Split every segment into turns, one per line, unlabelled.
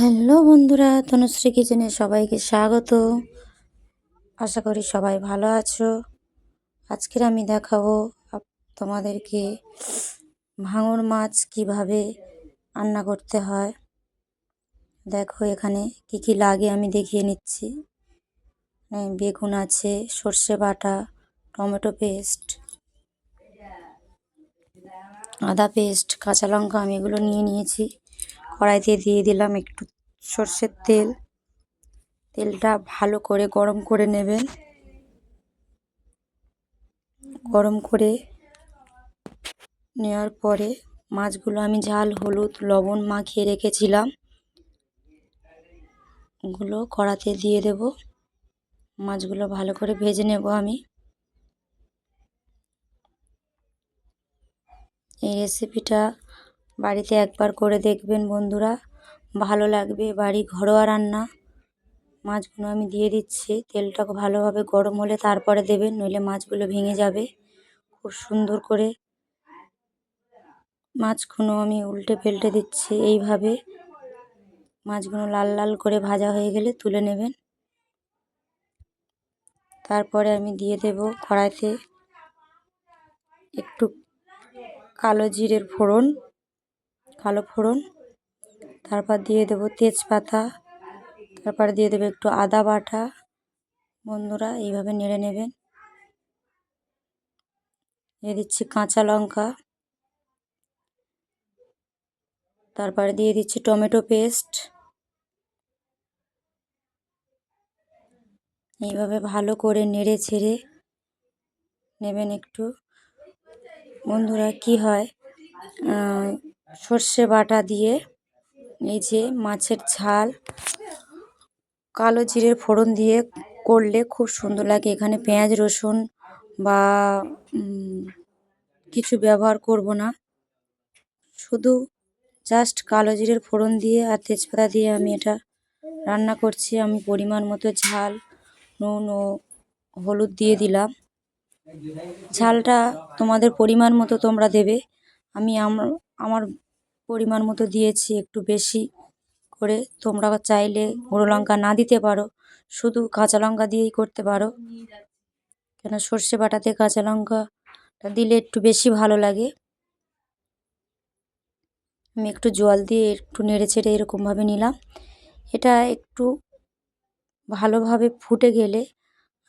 Hello বন্ধুরা, তনুশ্রী কিচেনে সবাইকে স্বাগত। আশা করি সবাই ভালো আছো। আজকের আমি দেখাবো তোমাদেরকে ভাঙর মাছ কীভাবে রান্না করতে হয়। দেখো এখানে কি কি লাগে আমি দেখিয়ে নিচ্ছি। বেগুন আছে, সর্ষে বাটা, টমেটো পেস্ট, আদা পেস্ট, কাঁচা লঙ্কা আমি এগুলো নিয়ে নিয়েছি। কড়াইতে দিয়ে দিলাম একটু সর্ষের তেল। তেলটা ভালো করে গরম করে নেবেন। গরম করে নেওয়ার পরে মাছগুলো আমি ঝাল, হলুদ, লবণ মাখিয়ে রেখেছিলাম। ওগুলো কড়াতে দিয়ে দেব। মাছগুলো ভালো করে ভেজে নেব আমি। এই রেসিপিটা বাড়িতে একবার করে দেখবেন বন্ধুরা। ভালো লাগবে বাড়ি ঘরোয়া রান্না। মাছগুলো আমি দিয়ে দিচ্ছি। তেলটা ভালোভাবে গরম হলে তারপরে দেবেন, নইলে মাছগুলো ভেঙে যাবে। খুব সুন্দর করে মাছগুলো আমি উল্টে পেল্টে দিচ্ছি এইভাবে। মাছগুলো লাল লাল করে ভাজা হয়ে গেলে তুলে নেবেন। তারপরে আমি দিয়ে দেব কড়াইতে একটু কালো জিরের ফোড়ন। কালো ফোড়ন, তারপর দিয়ে দেব তেজপাতা, তারপর দিয়ে দেবো একটু আদা বাটা। বন্ধুরা, এইভাবে নেড়ে নেবেন। দিয়ে দিচ্ছি কাঁচা লঙ্কা। তারপরে দিয়ে দিচ্ছি টমেটো পেস্ট। এইভাবে ভালো করে নেড়ে ছেড়ে নেবেন একটু। বন্ধুরা, কি হয় সর্ষে বাটা দিয়ে, এই যে মাছের ঝাল, কালো জিরের ফোড়ন দিয়ে করলে খুব সুন্দর লাগে। এখানে পেঁয়াজ, রসুন বা কিছু ব্যবহার করব না। শুধু জাস্ট কালো জিরের ফোড়ন দিয়ে আর তেজপাতা দিয়ে আমি এটা রান্না করছি। আমি পরিমাণ মতো ঝাল, নুন ও হলুদ দিয়ে দিলাম। ঝালটা তোমাদের পরিমাণ মতো তোমরা দেবে। আমি আমার পরিমাণ মতো দিয়েছি একটু বেশি করে। তোমরা চাইলে গুঁড়ো লঙ্কা না দিতে পারো, শুধু কাঁচা লঙ্কা দিয়েই করতে পারো। কেন সর্ষে বাটাতে কাঁচা লঙ্কাটা দিলে একটু বেশি ভালো লাগে। আমি একটু জল দিয়ে একটু নেড়ে চেড়ে এরকমভাবে নিলাম। এটা একটু ভালোভাবে ফুটে গেলে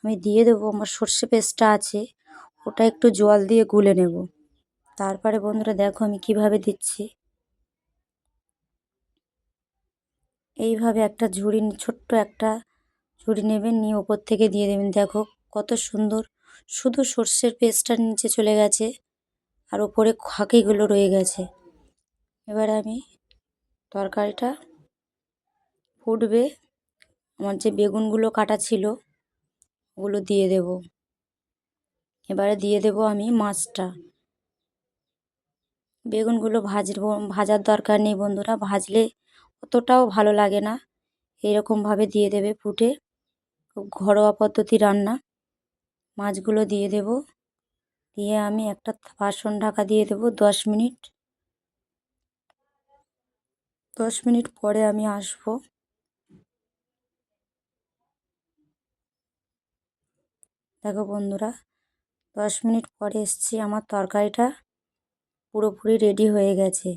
আমি দিয়ে দেবো। আমার সর্ষে পেস্টটা আছে, ওটা একটু জল দিয়ে গুলে নেব। তারপরে বন্ধুরা দেখো আমি কীভাবে দিচ্ছি। এইভাবে একটা ঝুড়ি, ছোট্ট একটা ঝুড়ি নেবেন, নিয়ে ওপর থেকে দিয়ে দেবেন। দেখো কত সুন্দর। শুধু সর্ষের পেস্টটা নিচে চলে গেছে আর ওপরে খাকিগুলো রয়ে গেছে। এবার আমি তরকারিটা ফুটবে। আমার যে বেগুনগুলো কাটা ছিল, ওগুলো দিয়ে দেব। এবারে দিয়ে দেব আমি মাছটা। বেগুনগুলো ভাজবো, ভাজার দরকার নেই বন্ধুরা, ভাজলে অতটাও ভালো লাগে না। এরকমভাবে দিয়ে দেবে ফুটে। খুব ঘরোয়া পদ্ধতি রান্না। মাছগুলো দিয়ে দেব। দিয়ে আমি একটা বাসন ঢাকা দিয়ে দেব দশ মিনিট। দশ মিনিট পরে আমি আসব। দেখো বন্ধুরা, দশ মিনিট পরে এসছি আমার তরকারিটা। পুরোপুরি রেডি হয়ে গেছে।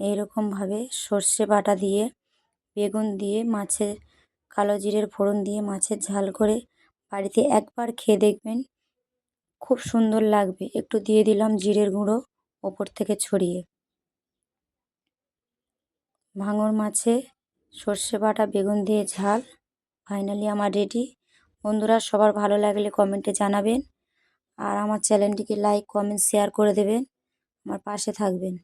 এইরকমভাবে সর্ষে বাটা দিয়ে, বেগুন দিয়ে, মাছের, কালো জিরের ফোড়ন দিয়ে মাছের ঝাল করে বাড়িতে একবার খেয়ে দেখবেন। খুব সুন্দর লাগবে। একটু দিয়ে দিলাম জিরের গুঁড়ো ওপর থেকে ছড়িয়ে। ভাঙর মাছে সর্ষে বাটা, বেগুন দিয়ে ঝাল ফাইনালি আমার রেডি বন্ধুরা, সবার ভালো লাগলে কমেন্টে জানাবেন। আর আমার চ্যানেলটিকে লাইক কমেন্ট শেয়ার করে দেবেন। আমার পাশে থাকবেন।